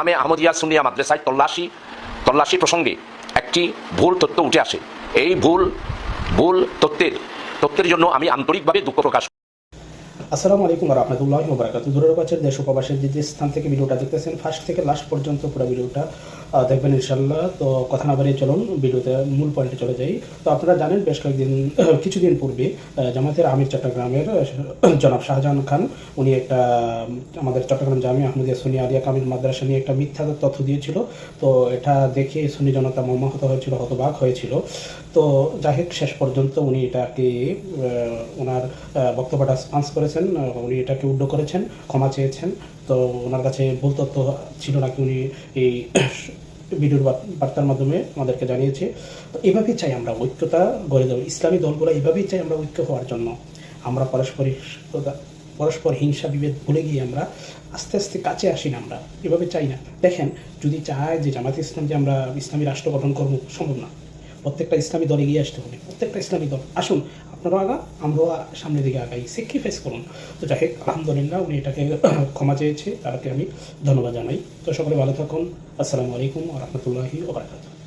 আমি আহমদিয়া সুনিয়া মাদ্রাসায় তল্লাশি তল্লাশি প্রসঙ্গে একটি ভুল তথ্য উঠে আসে। এই ভুল ভুল তথ্যের তথ্যের জন্য আমি আন্তরিকভাবে দুঃখ প্রকাশ আসসালামু আলাইকুম রহমতুল্লাহ মোবারকাত দূরের কাছের দেশ উপবাসের যে স্থান থেকে ভিডিওটা দেখতেছেন, ফার্স্ট থেকে লাস্ট পর্যন্ত পুরো ভিডিওটা দেখবেন ইনশাল্লাহ তো কথা না বাড়িয়ে চলুন, ভিডিওতে মূল পয়েন্টে চলে যাই। তো আপনারা জানেন, বেশ কয়েকদিন, কিছুদিন পূর্বে জামাতের আমির চট্টগ্রামের জনাব শাহজাহান খান, উনি একটা আমাদের চট্টগ্রাম জামি আহমদিয়া সুনিয়া আলিয়া কামিল মাদ্রাসা নিয়ে একটা মিথ্যা তথ্য দিয়েছিল। তো এটা দেখে সুনি জনতা মর্মাহত হয়েছিল, হতবাক হয়েছিল। তো যাই শেষ পর্যন্ত উনি এটাকে ওনার বক্তব্যটা স্পান্স করেছেন উনি এটাকে উড্ড করেছেন, ক্ষমা চেয়েছেন। তো ওনার কাছে ভুল তথ্য ছিল নাকি উনি এই ভিডিওর বার্তার মাধ্যমে আমাদেরকে জানিয়েছে। তো এভাবেই চাই আমরা ঐক্যতা গড়ে দেবো। ইসলামী দলগুলো এভাবেই চাই আমরা ঐক্য হওয়ার জন্য। আমরা পারস্পরিক পরস্পর হিংসা, বিভেদ ভুলে গিয়ে আমরা আস্তে আস্তে কাছে আসি না আমরা। এভাবে চাই না। দেখেন, যদি চায় যে জামাতে ইসলাম যে আমরা ইসলামী রাষ্ট্র গঠন করব, সম্ভব না। প্রত্যেকটা ইসলামী দল এগিয়ে আসতে হবে, প্রত্যেকটা ইসলামী দল। আসুন, আপনারাও আগা, আমরাও সামনের দিকে আগাই স্যাক্রিফাইস করুন? তো যাই হোক, আলহামদুলিল্লাহ উনি এটাকে ক্ষমা চেয়েছে তাকে আমি ধন্যবাদ জানাই। তো সকলে ভালো থাকুন, আসসালামু আলাইকুম রহমতুল্লাহি ওবরাকাতুহ